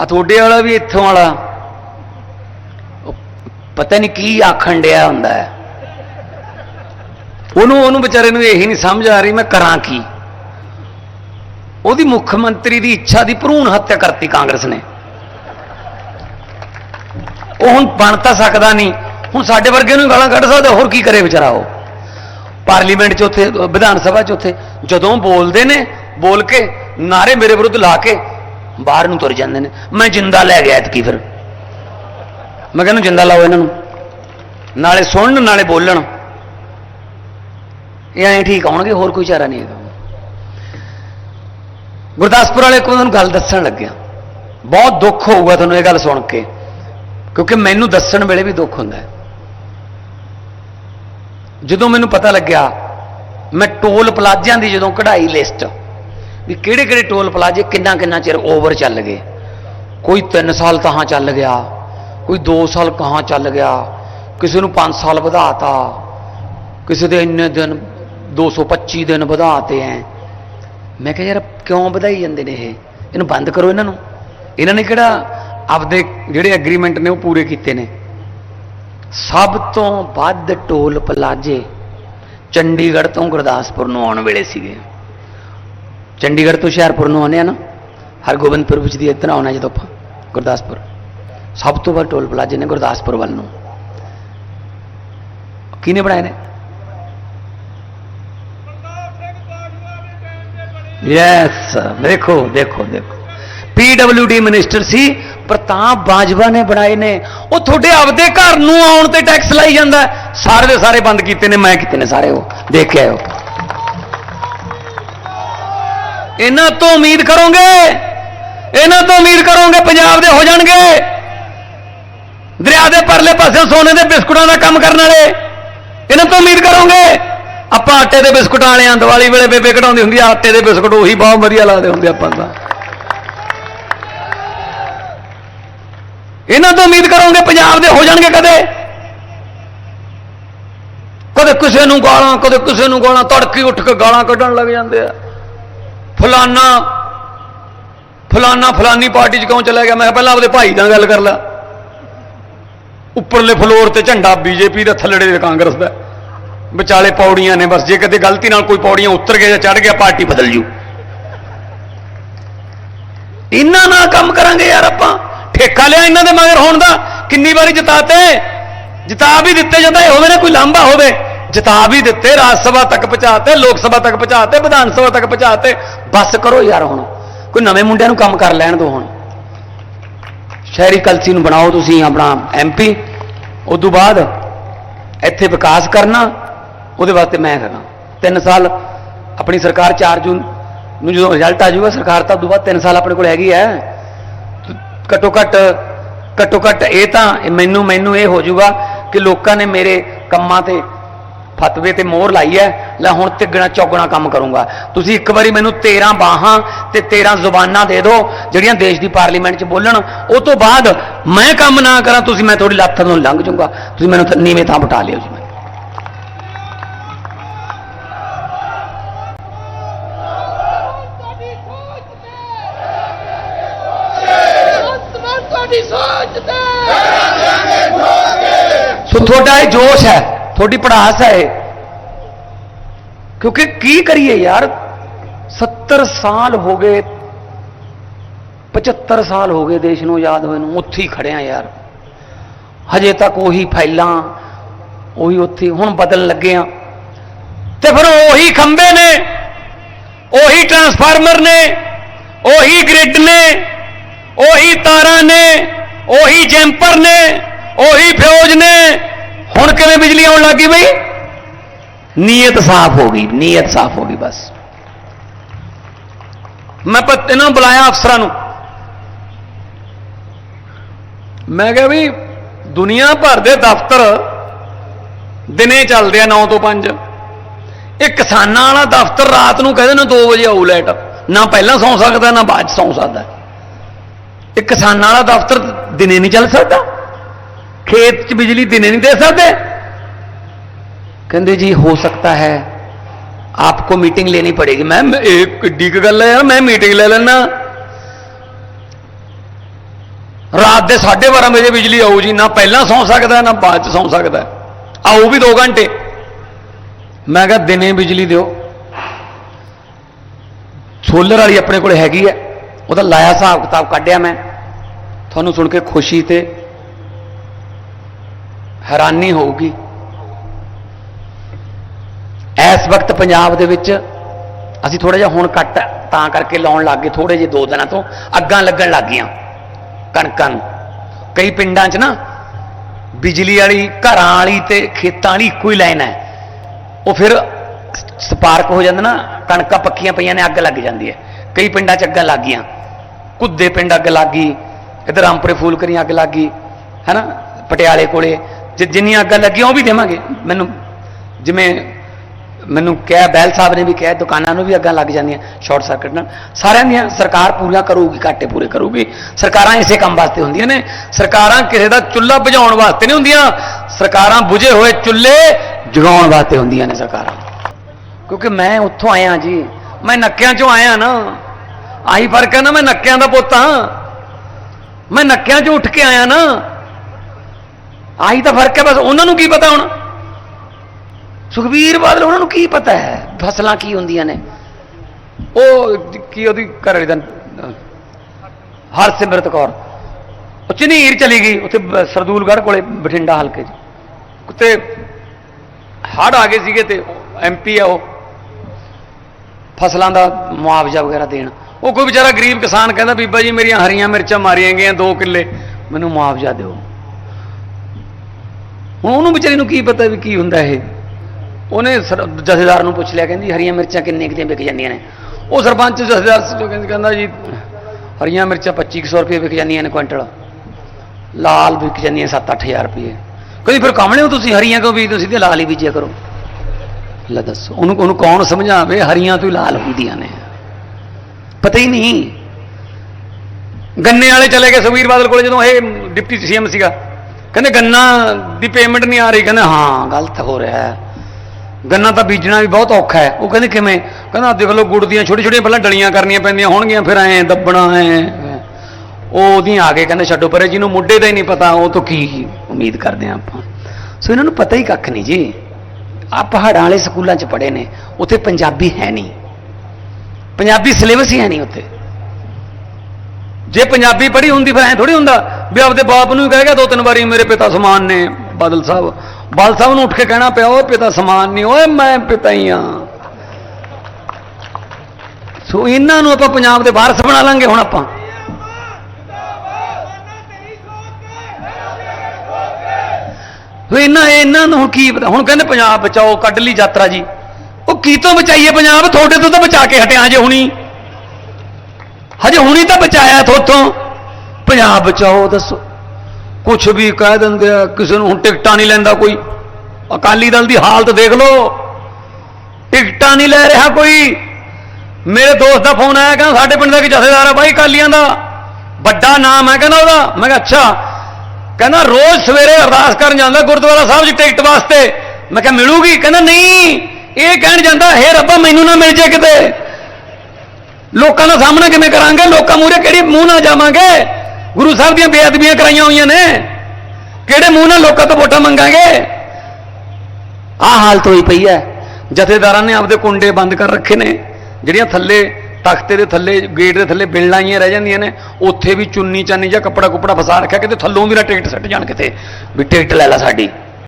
ਆ ਤੁਹਾਡੇ ਵਾਲਾ ਵੀ ਇੱਥੋਂ ਵਾਲਾ। ਪਤਾ ਨਹੀਂ ਕੀ ਆਖਣ ਡਿਆ ਹੁੰਦਾ ਹੈ। ਉਹਨੂੰ ਉਹਨੂੰ ਵਿਚਾਰੇ ਨੂੰ ਇਹੀ ਨਹੀਂ ਸਮਝ ਆ ਰਹੀ, ਮੈਂ ਕਰਾਂ ਕੀ। ਉਹਦੀ ਮੁੱਖ ਮੰਤਰੀ ਦੀ ਇੱਛਾ ਦੀ ਭਰੂਣ ਹੱਤਿਆ ਕਰਤੀ ਕਾਂਗਰਸ ਨੇ। ਉਹ ਹੁਣ ਬਣ ਤਾਂ ਸਕਦਾ ਨਹੀਂ ਹੁਣ ਸਾਡੇ ਵਰਗੇ ਨੂੰ ਗਾਲਾਂ ਕੱਢ ਸਕਦਾ, ਹੋਰ ਕੀ ਕਰੇ ਵਿਚਾਰਾ ਉਹ। ਪਾਰਲੀਮੈਂਟ 'ਚ ਉੱਥੇ, ਵਿਧਾਨ ਸਭਾ 'ਚ ਉੱਥੇ ਜਦੋਂ ਬੋਲਦੇ ਨੇ, ਬੋਲ ਕੇ ਨਾਰੇ ਮੇਰੇ ਵਿਰੁੱਧ ਲਾ ਕੇ ਬਾਹਰ ਨੂੰ ਤੁਰ ਜਾਂਦੇ ਨੇ। ਮੈਂ ਜਿੰਦਾ ਲੈ ਗਿਆ ਇਤਕੀ ਫਿਰ। ਮੈਂ ਕਹਿੰਦਾ ਜਿੰਦਾ ਲਾਓ ਇਹਨਾਂ ਨੂੰ। ਨਾਲੇ ਸੁਣਨ, ਨਾਲੇ ਬੋਲਣ। ਇਹ ਐਂ ਠੀਕ ਆਉਣਗੇ, ਹੋਰ ਕੋਈ ਚਾਰਾ ਨਹੀਂ ਹੈਗਾ। ਗੁਰਦਾਸਪੁਰ ਵਾਲੇ ਕੋਲ ਤੁਹਾਨੂੰ ਗੱਲ ਦੱਸਣ ਲੱਗਿਆ ਬਹੁਤ ਦੁੱਖ ਹੋਊਗਾ ਤੁਹਾਨੂੰ ਇਹ ਗੱਲ ਸੁਣ ਕੇ। ਕਿਉਂਕਿ ਮੈਨੂੰ ਦੱਸਣ ਵੇਲੇ ਵੀ ਦੁੱਖ ਹੁੰਦਾ ਜਦੋਂ ਮੈਨੂੰ ਪਤਾ ਲੱਗਿਆ, ਮੈਂ ਟੋਲ ਪਲਾਜ਼ਿਆਂ ਦੀ ਜਦੋਂ ਕਢਾਈ ਲਿਸਟ ਵੀ ਕਿਹੜੇ ਕਿਹੜੇ ਟੋਲ ਪਲਾਜ਼ੇ ਕਿੰਨਾ ਕਿੰਨਾ ਚਿਰ ਓਵਰ ਚੱਲ ਗਏ। ਕੋਈ 3 ਸਾਲ ਕਹਾਂ ਚੱਲ ਗਿਆ, ਕੋਈ 2 ਸਾਲ ਕਹਾਂ ਚੱਲ ਗਿਆ, ਕਿਸੇ ਨੂੰ 5 ਸਾਲ ਵਧਾਤਾ, ਕਿਸੇ ਦੇ ਇੰਨੇ ਦਿਨ 225 ਦਿਨ ਵਧਾਤੇ ਐ। ਮੈਂ ਕਿਹਾ ਯਾਰ ਕਿਉਂ ਵਧਾਈ ਜਾਂਦੇ ਨੇ ਇਹ? ਇਹਨੂੰ ਬੰਦ ਕਰੋ ਇਹਨਾਂ ਨੂੰ। ਇਹਨਾਂ ਨੇ ਕਿਹੜਾ ਆਪਦੇ ਜਿਹੜੇ ਐਗਰੀਮੈਂਟ ਨੇ ਉਹ ਪੂਰੇ ਕੀਤੇ ਨੇ। ਸਭ ਤੋਂ ਵੱਧ ਟੋਲ ਪਲਾਜੇ ਚੰਡੀਗੜ੍ਹ ਤੋਂ ਗੁਰਦਾਸਪੁਰ ਨੂੰ ਆਉਣ ਵੇਲੇ ਸੀਗੇ। ਚੰਡੀਗੜ੍ਹ ਤੋਂ ਹੁਸ਼ਿਆਰਪੁਰ ਨੂੰ ਆਉਂਦੇ ਆ ਨਾ, ਹਰਗੋਬਿੰਦਪੁਰ ਵਿੱਚ ਦੀ ਇੱਧਰ ਆਉਣਾ ਜਦੋਂ ਆਪਾਂ, ਗੁਰਦਾਸਪੁਰ। ਸਭ ਤੋਂ ਵੱਧ ਟੋਲ ਪਲਾਜੇ ਨੇ ਗੁਰਦਾਸਪੁਰ ਵੱਲ ਨੂੰ। ਕਿਹਨੇ ਬਣਾਏ ਨੇ? ਯੈਸ ਦੇਖੋ ਦੇਖੋ ਦੇਖੋ। ਪੀਡਬਲਯੂਡੀ ਮਿਨਿਸਟਰ ਸੀ, ਪ੍ਰਤਾਪ ਬਾਜਵਾ ਨੇ ਬਣਾਏ ਨੇ। ਉਹ ਤੁਹਾਡੇ ਆਪਦੇ ਘਰ ਨੂੰ ਆਉਣ ਤੇ ਟੈਕਸ ਲਾਈ ਜਾਂਦਾ। ਸਾਰੇ ਦੇ ਸਾਰੇ ਬੰਦ ਕੀਤੇ ਨੇ, ਮੈਂ ਕੀਤੇ ਨੇ ਸਾਰੇ ਉਹ। ਦੇਖ ਕੇ ਇਹਨਾਂ ਤੋਂ ਉਮੀਦ ਕਰੋਗੇ? ਇਹਨਾਂ ਤੋਂ ਉਮੀਦ ਕਰੋਗੇ ਪੰਜਾਬ ਦੇ ਹੋ ਜਾਣਗੇ? ਦਰਿਆ ਦੇ ਪਰਲੇ ਪਾਸੇ ਸੋਨੇ ਦੇ ਬਿਸਕੁਟਾਂ ਦਾ ਕੰਮ ਕਰਨ ਵਾਲੇ, ਇਹਨਾਂ ਤੋਂ ਉਮੀਦ ਕਰੋਗੇ? ਆਪਾਂ ਆਟੇ ਦੇ ਬਿਸਕੁਟਾਂ ਵਾਲੇ ਆਂ ਦੀਵਾਲੀ ਵੇਲੇ ਬੇਬੇ ਕਢਾਉਂਦੀ ਹੁੰਦੀ ਆ, ਆਟੇ ਦੇ ਬਿਸਕੁਟ ਉਹੀ ਬਹੁਤ ਵਧੀਆ ਲੱਗਦੇ ਹੁੰਦੇ ਆਪਾਂ ਦਾ ਇਹਨਾਂ ਤੋਂ ਉਮੀਦ ਕਰੋਗੇ ਪੰਜਾਬ ਦੇ ਹੋ ਜਾਣਗੇ ਕਦੇ? ਕਦੇ ਕਿਸੇ ਨੂੰ ਗਾਲਾਂ, ਕਦੇ ਕਿਸੇ ਨੂੰ ਗਾਲਾਂ, ਤੜਕੀ ਉੱਠ ਕੇ ਗਾਲਾਂ ਕੱਢਣ ਲੱਗ ਜਾਂਦੇ ਆ। ਫਲਾਨਾ ਫਲਾਨਾ ਫਲਾਨੀ ਪਾਰਟੀ 'ਚ ਕਿਉਂ ਚਲਾ ਗਿਆ? ਮੈਂ ਕਿਹਾ ਪਹਿਲਾਂ ਆਪਦੇ ਭਾਈ ਨਾਲ ਗੱਲ ਕਰ ਲਾ। ਉੱਪਰਲੇ ਫਲੋਰ ਤੇ ਝੰਡਾ ਬੀਜੇਪੀ ਦਾ ਥੱਲੜੇ ਕਾਂਗਰਸ ਦਾ। ਵਿਚਾਲੇ ਪੌੜੀਆਂ ਨੇ ਬਸ, ਜੇ ਕਦੇ ਗਲਤੀ ਨਾਲ ਕੋਈ ਪੌੜੀਆਂ ਉੱਤਰ ਗਿਆ ਜਾਂ ਚੜ ਗਿਆ, ਪਾਰਟੀ ਬਦਲ ਜੂ। ਇਹਨਾਂ ਨਾਲ ਕੰਮ ਕਰਾਂਗੇ ਯਾਰ ਆਪਾਂ। ਠੇਕਾ ਲਿਆ ਇਹਨਾਂ ਦੇ ਮਗਰ ਹੋਣ ਦਾ। ਕਿੰਨੀ ਵਾਰੀ ਜਿਤਾਤੇ? ਜਿਤਾ ਵੀ ਦਿੱਤੇ ਜਾਂਦਾ, ਇਹ ਹੋਵੇ ਨਾ ਕੋਈ ਲਾਂਭਾ ਹੋਵੇ। ਜਿਤਾ ਵੀ ਦਿੱਤੇ, ਰਾਜ ਸਭਾ ਤੱਕ ਪਹੁੰਚਾਤੇ, ਲੋਕ ਸਭਾ ਤੱਕ ਪਹੁੰਚਾਤੇ, ਵਿਧਾਨ ਸਭਾ ਤੱਕ ਪਹੁੰਚਾਤੇ। ਬਸ ਕਰੋ ਯਾਰ ਹੁਣ। ਕੋਈ ਨਵੇਂ ਮੁੰਡਿਆਂ ਨੂੰ ਕੰਮ ਕਰ ਲੈਣ ਦਿਓ ਹੁਣ। ਸ਼ਹਿਰੀ ਕਲਸੀ ਨੂੰ ਬਣਾਓ ਤੁਸੀਂ ਆਪਣਾ ਐਮਪੀ ਉਸ ਤੋਂ ਬਾਅਦ ਇੱਥੇ ਵਿਕਾਸ ਕਰਨਾ, ਉਹਦੇ ਵਾਸਤੇ ਮੈਂ ਕਰਾਂ। 3 ਸਾਲ ਆਪਣੀ ਸਰਕਾਰ 4 ਜੂਨ ਨੂੰ ਜਦੋਂ ਰਿਜ਼ਲਟ ਆ ਜਾਊਗਾ ਸਰਕਾਰ, ਤਾਂ ਉਸ ਤੋਂ ਬਾਅਦ 3 ਸਾਲ ਆਪਣੇ ਕੋਲ ਹੈਗੀ ਹੈ ਘੱਟੋ ਘੱਟ ਘੱਟੋ ਘੱਟ ਇਹ ਤਾਂ ਮੈਨੂੰ ਮੈਨੂੰ ਇਹ ਹੋ ਜਾਊਗਾ ਕਿ ਲੋਕਾਂ ਨੇ ਮੇਰੇ ਕੰਮਾਂ ਤੇ ਫਤਵੇ ਤੇ ਮੋਹਰ ਲਾਈ ਹੈ ਲੈ ਹੁਣ ਤਿੱਗਣਾ ਚੌਗਣਾ ਕੰਮ ਕਰੂੰਗਾ। ਤੁਸੀਂ ਇੱਕ ਵਾਰੀ ਮੈਨੂੰ 13 ਬਾਹਾਂ ਤੇ 13 ਜ਼ੁਬਾਨਾਂ ਦੇ ਦਿਓ ਜਿਹੜੀਆਂ ਦੇਸ਼ ਦੀ ਪਾਰਲੀਮੈਂਟ 'ਚ ਬੋਲਣ। ਉਹ ਤੋਂ ਬਾਅਦ ਮੈਂ ਕੰਮ ਨਾ ਕਰਾਂ ਤੁਸੀਂ ਮੈਂ ਤੁਹਾਡੀ ਲੱਤ ਤੋਂ ਲੰਘ ਜਾਊਂਗਾ। ਤੁਸੀਂ ਮੈਨੂੰ ਨੀਵੇਂ ਥਾਂ ਬਿਠਾ ਲਿਓ ਜੀ। ਤੇ ਤੇ। ਸੋ ਤੁਹਾਡਾ ਇਹ ਜੋਸ਼ ਹੈ। ਤੁਹਾਡੀ ਪੜਾਸ ਹੈ ਇਹ। ਕਿਉਂਕਿ ਕੀ ਕਰੀਏ ਯਾਰ? 70 ਸਾਲ ਹੋ ਗਏ 75 ਸਾਲ ਹੋ ਗਏ ਦੇਸ਼ ਨੂੰ ਆਜ਼ਾਦ ਹੋਏ ਨੂੰ, ਉੱਥੇ ਹੀ ਖੜਿਆ ਯਾਰ। ਹਜੇ ਤੱਕ ਉਹੀ ਫਾਈਲਾਂ, ਉਹੀ ਉੱਥੇ ਹੁਣ ਬਦਲਣ ਲੱਗੇ ਆ ਤੇ ਫਿਰ ਉਹੀ ਖੰਭੇ ਨੇ, ਉਹੀ ਟਰਾਂਸਫਾਰਮਰ ਨੇ, ਉਹੀ ਗ੍ਰਿਡ ਨੇ, ਉਹੀ ਤਾਰਾਂ ਨੇ, ਉਹੀ ਜੈਂਪਰ ਨੇ, ਉਹੀ ਫਿਊਜ਼ ਨੇ ਹੁਣ ਕਿਵੇਂ ਬਿਜਲੀ ਆਉਣ ਲੱਗੀ ਬਈ? ਨੀਅਤ ਸਾਫ਼ ਹੋ ਗਈ, ਨੀਅਤ ਸਾਫ਼ ਹੋ ਗਈ ਬਸ। ਮੈਂ ਪ ਇਹਨਾਂ ਨੂੰ ਬੁਲਾਇਆ ਅਫਸਰਾਂ ਨੂੰ। ਮੈਂ ਕਿਹਾ ਵੀ ਦੁਨੀਆ ਭਰ ਦੇ ਦਫ਼ਤਰ ਦਿਨੇ ਚੱਲਦੇ ਆ 9 ਤੋਂ 5 ਇਹ ਕਿਸਾਨਾਂ ਵਾਲਾ ਦਫ਼ਤਰ ਰਾਤ ਨੂੰ ਕਹਿੰਦੇ ਨੇ 2 ਵਜੇ ਆਊ ਲਾਈਟ। ਨਾ ਪਹਿਲਾਂ ਸੌਂ ਸਕਦਾ, ਨਾ ਬਾਅਦ 'ਚ ਸੌਂ ਸਕਦਾ। ਇਹ ਕਿਸਾਨਾਂ ਵਾਲਾ ਦਫ਼ਤਰ ਦਿਨੇ ਨਹੀਂ ਚੱਲ ਸਕਦਾ? खेत ਚ ਬਿਜਲੀ ਦਿਨੇ नहीं दे सकते कहते जी हो सकता है आपको मीटिंग लेनी पड़ेगी मैम एक किड्डी की गल है यार मैं मीटिंग ले लेना ਰਾਤ ਦੇ 12:30 ਵਜੇ ਬਿਜਲੀ ਆਊ ਜੀ ਨਾ ਪਹਿਲਾਂ ਸੌਂ ਸਕਦਾ ਹੈ, ਨਾ ਬਾਅਦ ਚ ਸੌਂ ਸਕਦਾ ਹੈ। ਆਊ ਵੀ 2 ਘੰਟੇ ਮੈਂ ਕਿਹਾ ਦਿਨੇ ਬਿਜਲੀ ਦਿਓ ਸੋਲਰ ਵਾਲੀ ਆਪਣੇ ਕੋਲ ਹੈਗੀ ਹੈ ਉਹਦਾ ਲਾਇਆ ਹਿਸਾਬ ਕਿਤਾਬ ਕੱਢਿਆ ਮੈਂ ਤੁਹਾਨੂੰ ਸੁਣ ਕੇ ਖੁਸ਼ੀ ਤੇ ਹੈਰਾਨੀ ਹੋਊਗੀ। ਇਸ ਵਕਤ ਪੰਜਾਬ ਦੇ ਵਿੱਚ ਅਸੀਂ ਥੋੜਾ ਜਿਹਾ ਹੁਣ ਕੱਟ ਤਾਂ ਕਰਕੇ ਲਾਉਣ ਲੱਗ ਗਏ ਥੋੜੇ ਜਿਹੇ ਦੋ ਦਿਨਾਂ ਤੋਂ ਅੱਗਾਂ ਲੱਗਣ ਲੱਗ ਗਈਆਂ ਕਣਕਾਂ ਨੂੰ। ਕਈ ਪਿੰਡਾਂ 'ਚ ਨਾ ਬਿਜਲੀ ਵਾਲੀ, ਘਰਾਂ ਵਾਲੀ ਤੇ ਖੇਤਾਂ ਵਾਲੀ ਇੱਕੋ ਹੀ ਲਾਈਨ ਹੈ। ਉਹ ਫਿਰ ਸਪਾਰਕ ਹੋ ਜਾਂਦਾ ਨਾ, ਕਣਕਾਂ ਪੱਕੀਆਂ ਪਈਆਂ ਨੇ, ਅੱਗ ਲੱਗ ਜਾਂਦੀ ਹੈ। ਕਈ ਪਿੰਡਾਂ 'ਚ ਅੱਗਾਂ ਲੱਗ ਗਈਆਂ। ਕੁੱਦੇ ਪਿੰਡ ਅੱਗ ਲੱਗ ਗਈ, ਇਧਰ ਰਾਮਪੁਰੇ ਫੂਲਕਰੀ ਅੱਗ ਲੱਗ ਗਈ ਹੈਨਾ ਪਟਿਆਲੇ ਕੋਲੇ ਜਿ- ਜਿੰਨੀਆਂ ਅੱਗਾਂ ਲੱਗੀਆਂ ਉਹ ਵੀ ਦੇਵਾਂਗੇ। ਮੈਨੂੰ ਜਿਵੇਂ ਮੈਨੂੰ ਕਿਹਾ ਬੈਲ ਸਾਹਿਬ ਨੇ ਵੀ ਕਿਹਾ, ਦੁਕਾਨਾਂ ਨੂੰ ਵੀ ਅੱਗਾਂ ਲੱਗ ਜਾਂਦੀਆਂ ਸ਼ਾਰਟ ਸਰਕਟ ਨਾਲ। ਸਾਰਿਆਂ ਦੀਆਂ ਸਰਕਾਰ ਪੂਰੀਆਂ ਕਰੂਗੀ, ਘਾਟੇ ਪੂਰੇ ਕਰੂਗੀ। ਸਰਕਾਰਾਂ ਇਸੇ ਕੰਮ ਵਾਸਤੇ ਹੁੰਦੀਆਂ ਨੇ। ਸਰਕਾਰਾਂ ਕਿਸੇ ਦਾ ਚੁੱਲ੍ਹਾ ਬੁਝਾਉਣ ਵਾਸਤੇ ਨਹੀਂ ਹੁੰਦੀਆਂ। ਸਰਕਾਰਾਂ ਬੁਝੇ ਹੋਏ ਚੁੱਲ੍ਹੇ ਜਗਾਉਣ ਵਾਸਤੇ ਹੁੰਦੀਆਂ ਨੇ ਸਰਕਾਰਾਂ। ਕਿਉਂਕਿ ਮੈਂ ਉੱਥੋਂ ਆਇਆ ਜੀ। ਮੈਂ ਨੱਕਿਆਂ ਚੋਂ ਆਇਆ ਨਾ। ਆਹੀ ਫ਼ਰਕ ਹੈ ਨਾ, ਮੈਂ ਨੱਕਿਆਂ ਦਾ ਪੁੱਤ ਹਾਂ। ਮੈਂ ਨੱਕਿਆਂ ਚੋਂ ਉੱਠ ਕੇ ਆਇਆ ਨਾ। ਆਹੀ ਤਾਂ ਫ਼ਰਕ ਹੈ, ਬਸ ਉਹਨਾਂ ਨੂੰ ਕੀ ਪਤਾ ਹੁਣ? ਸੁਖਬੀਰ ਬਾਦਲ, ਉਹਨਾਂ ਨੂੰ ਕੀ ਪਤਾ ਹੈ? ਫਸਲਾਂ ਕੀ ਹੁੰਦੀਆਂ ਨੇ? ਉਹ ਕੀ ਉਹਦੀ ਘਰ ਵਾਲੀ ਦਾ ਹਰਸਿਮਰਤ ਕੌਰ। ਉਹ ਝਨੀਰ ਚਲੀ ਗਈ, ਉੱਥੇ ਸਰਦੂਲਗੜ੍ਹ ਕੋਲੇ ਬਠਿੰਡਾ ਹਲਕੇ 'ਚ। ਉੱਤੇ ਹੜ ਆ ਗਏ ਸੀਗੇ ਤੇ ਐਮਪੀ ਆ ਉਹ। ਫਸਲਾਂ ਦਾ ਮੁਆਵਜ਼ਾ ਵਗੈਰਾ ਦੇਣ। ਉਹ ਕੋਈ ਵਿਚਾਰਾ ਗਰੀਬ ਕਿਸਾਨ ਕਹਿੰਦਾ, ਬੀਬਾ ਜੀ, ਮੇਰੀਆਂ ਹਰੀਆਂ ਮਿਰਚਾਂ ਮਾਰੀਆਂ ਗਈਆਂ 2 ਕਿੱਲੇ। ਮੈਨੂੰ ਮੁਆਵਜ਼ਾ ਦਿਓ। ਹੁਣ ਉਹਨੂੰ ਵਿਚਾਰੀ ਨੂੰ ਕੀ ਪਤਾ ਵੀ ਕੀ ਹੁੰਦਾ ਇਹ? ਉਹਨੇ ਸਰ- ਜਥੇਦਾਰ ਨੂੰ ਪੁੱਛ ਲਿਆ, ਕਹਿੰਦੀ ਹਰੀਆਂ ਮਿਰਚਾਂ ਕਿੰਨੇ ਕਿਤੇ ਵਿਕ ਜਾਂਦੀਆਂ ਨੇ? ਉਹ ਸਰਪੰਚ ਜਥੇਦਾਰ ਕਹਿੰਦਾ ਜੀ, ਹਰੀਆਂ ਮਿਰਚਾਂ 2500 ਰੁਪਏ ਵਿਕ ਜਾਂਦੀਆਂ ਨੇ ਕੁਇੰਟਲ। ਲਾਲ ਵਿਕ ਜਾਂਦੀਆਂ 7-8000 ਰੁਪਏ। ਕਹਿੰਦੀ, ਫਿਰ ਕਾਮਣੇ ਹੋ ਤੁਸੀਂ ਹਰੀਆਂ ਕਿਉਂ ਬੀਜਦੇ ਹੋ? ਸਿੱਧੇ ਲਾਲ ਹੀ ਬੀਜਿਆ ਕਰੋ। ਲੈ ਦੱਸੋ, ਉਹਨੂੰ ਉਹਨੂੰ ਕੌਣ ਸਮਝਾਵੇ? ਹਰੀਆਂ ਤੋਂ ਹੀ ਲਾਲ ਹੁੰਦੀਆਂ ਨੇ। ਪਤਾ ਹੀ ਨਹੀਂ। ਗੰਨੇ ਵਾਲੇ ਚਲੇ ਗਏ, ਸੁਖਬੀਰ ਬਾਦਲ ਕੋਲ ਜਦੋਂ ਇਹ ਡਿਪਟੀ ਸੀਐਮ ਸੀਗਾ। ਕਹਿੰਦੇ ਗੰਨਾ ਦੀ ਪੇਮੈਂਟ ਨਹੀਂ ਆ ਰਹੀ। ਕਹਿੰਦੇ ਹਾਂ, ਗਲਤ ਹੋ ਰਿਹਾ ਹੈ। ਗੰਨਾ ਤਾਂ ਬੀਜਣਾ ਵੀ ਬਹੁਤ ਔਖਾ ਹੈ। ਉਹ ਕਹਿੰਦੇ ਕਿਵੇਂ? ਕਹਿੰਦਾ ਦੇਖ ਲਓ, ਗੁੜ ਦੀਆਂ ਛੋਟੀ ਛੋਟੀਆਂ ਪਹਿਲਾਂ ਡਲੀਆਂ ਕਰਨੀਆਂ ਪੈਂਦੀਆਂ ਹੋਣਗੀਆਂ, ਫਿਰ ਐ ਦੱਬਣਾ, ਐ ਉਹ ਉਹਦੀਆਂ ਆ ਕੇ ਕਹਿੰਦੇ ਛੱਡੋ, ਪਰੇ ਜਿਹਨੂੰ ਮੁੱਢੇ ਦਾ ਹੀ ਨਹੀਂ ਪਤਾ, ਉਹ ਤੋਂ ਕੀ ਉਮੀਦ ਕਰਦੇ ਆ ਆਪਾਂ। ਸੋ ਇਹਨਾਂ ਨੂੰ ਪਤਾ ਹੀ ਕੱਖ ਨਹੀਂ ਜੀ। ਆ ਪਹਾੜਾਂ ਵਾਲੇ ਸਕੂਲਾਂ 'ਚ ਪੜ੍ਹੇ ਨੇ। ਉੱਥੇ ਪੰਜਾਬੀ ਹੈ ਨਹੀਂ। ਪੰਜਾਬੀ ਸਿਲੇਬਸ ਹੀ ਹੈ ਨਹੀਂ ਉੱਥੇ। ਜੇ ਪੰਜਾਬੀ ਪੜ੍ਹੀ ਹੁੰਦੀ ਫਿਰ ਐ ਥੋੜੀ ਹੁੰਦਾ ਵੀ ਆਪਦੇ ਬਾਪ ਨੂੰ ਕਹਿ ਗਿਆ, ਦੋ ਤਿੰਨ ਵਾਰੀ ਮੇਰੇ ਪਿਤਾ ਸਮਾਨ ਨੇ, ਬਾਦਲ ਸਾਹਿਬ। ਬਾਦਲ ਸਾਹਿਬ ਨੂੰ ਉੱਠ ਕੇ ਕਹਿਣਾ ਪਿਆ ਓਏ ਪਿਤਾ ਸਮਾਨ ਨਹੀਂ, ਓਏ ਮੈਂ ਪਿਤਾ ਹੀ ਆ ਸੋ ਇਹਨਾਂ ਨੂੰ ਆਪਾਂ ਪੰਜਾਬ ਦੇ ਵਾਰਸ ਬਣਾ ਲਾਂਗੇ ਹੁਣ ਆਪਾਂ। ਸੋ ਇਹਨਾਂ ਇਹਨਾਂ ਨੂੰ ਹੁਣ ਕੀ ਪਤਾ, ਹੁਣ ਕਹਿੰਦੇ ਪੰਜਾਬ ਬਚਾਓ, ਕੱਢ ਲਈ ਯਾਤਰਾ ਜੀ। ਉਹ ਕੀ ਤੋਂ ਬਚਾਈਏ ਪੰਜਾਬ? ਤੁਹਾਡੇ ਤੋਂ ਤਾਂ ਬਚਾ ਕੇ ਹਟਿਆ ਜੇ ਹੁਣੀ। ਹਜੇ ਹੁਣੀ ਤਾਂ ਬਚਾਇਆ ਥੋਥੋਂ। ਪੰਜਾਬ ਬਚਾਓ, ਦੱਸੋ। ਕੁਛ ਵੀ ਕਹਿ ਦਿੰਦੇ ਆ, ਕਿਸੇ ਨੂੰ ਹੁਣ ਟਿਕਟਾਂ ਨਹੀਂ ਲੈਂਦਾ ਕੋਈ। ਅਕਾਲੀ ਦਲ ਦੀ ਹਾਲਤ ਦੇਖ ਲਓ। ਟਿਕਟਾਂ ਨਹੀਂ ਲੈ ਰਿਹਾ ਕੋਈ। ਮੇਰੇ ਦੋਸਤ ਦਾ ਫੋਨ ਆਇਆ, ਕਹਿੰਦਾ ਸਾਡੇ ਪਿੰਡ ਦਾ ਇੱਕ ਜਥੇਦਾਰ ਆ ਬਾਈ ਅਕਾਲੀਆਂ ਦਾ। ਵੱਡਾ ਨਾਮ ਹੈ ਕਹਿੰਦਾ ਉਹਦਾ। ਮੈਂ ਕਿਹਾ, ਅੱਛਾ। ਕਹਿੰਦਾ, ਰੋਜ਼ ਸਵੇਰੇ ਅਰਦਾਸ ਕਰਨ ਜਾਂਦਾ ਗੁਰਦੁਆਰਾ ਸਾਹਿਬ ਦੀ ਟਿਕਟ ਵਾਸਤੇ। ਮੈਂ ਕਿਹਾ, ਮਿਲੂਗੀ? ਕਹਿੰਦਾ, ਨਹੀਂ। ਇਹ ਕਹਿਣ ਜਾਂਦਾ, ਹੇ ਰੱਬਾ, ਮੈਨੂੰ ਨਾ ਮਿਲ ਜੇ ਕਿਤੇ। ਲੋਕਾਂ ਦਾ ਸਾਹਮਣਾ ਕਿਵੇਂ ਕਰਾਂਗੇ? ਲੋਕਾਂ ਮੂਹਰੇ ਕਿਹੜੀ ਮੂੰਹ ਨਾਲ ਜਾਵਾਂਗੇ? ਗੁਰੂ ਸਾਹਿਬ ਦੀਆਂ ਬੇਅਦਬੀਆਂ ਕਰਾਈਆਂ ਹੋਈਆਂ ਨੇ। ਕਿਹੜੇ ਮੂੰਹ ਨਾਲ ਲੋਕਾਂ ਤੋਂ ਵੋਟਾਂ ਮੰਗਾਂਗੇ? ਆਹ ਹਾਲਤ ਹੋਈ ਪਈ ਹੈ। ਜਥੇਦਾਰਾਂ ਨੇ ਆਪਦੇ ਕੁੰਡੇ ਬੰਦ ਕਰ ਰੱਖੇ ਨੇ। ਜਿਹੜੀਆਂ ਥੱਲੇ ਤਖਤੇ ਦੇ ਥੱਲੇ, ਗੇਟ ਦੇ ਥੱਲੇ ਬਿਲਡਾਂ ਹੀ ਰਹਿ ਜਾਂਦੀਆਂ ਨੇ, ਉੱਥੇ ਵੀ ਚੁੰਨੀ ਚਾਨੀ ਜਾਂ ਕੱਪੜਾ ਕੁਪੜਾ ਫਸਾ ਰੱਖਿਆ, ਕਿਤੇ ਥੱਲੋਂ ਵੀ ਨਾ ਟਿਕਟ ਸੱਟ ਜਾਣ ਕਿਤੇ। ਵੀ ਟਿਕਟ ਲੈ ਲੈ ਸਾਡੀ।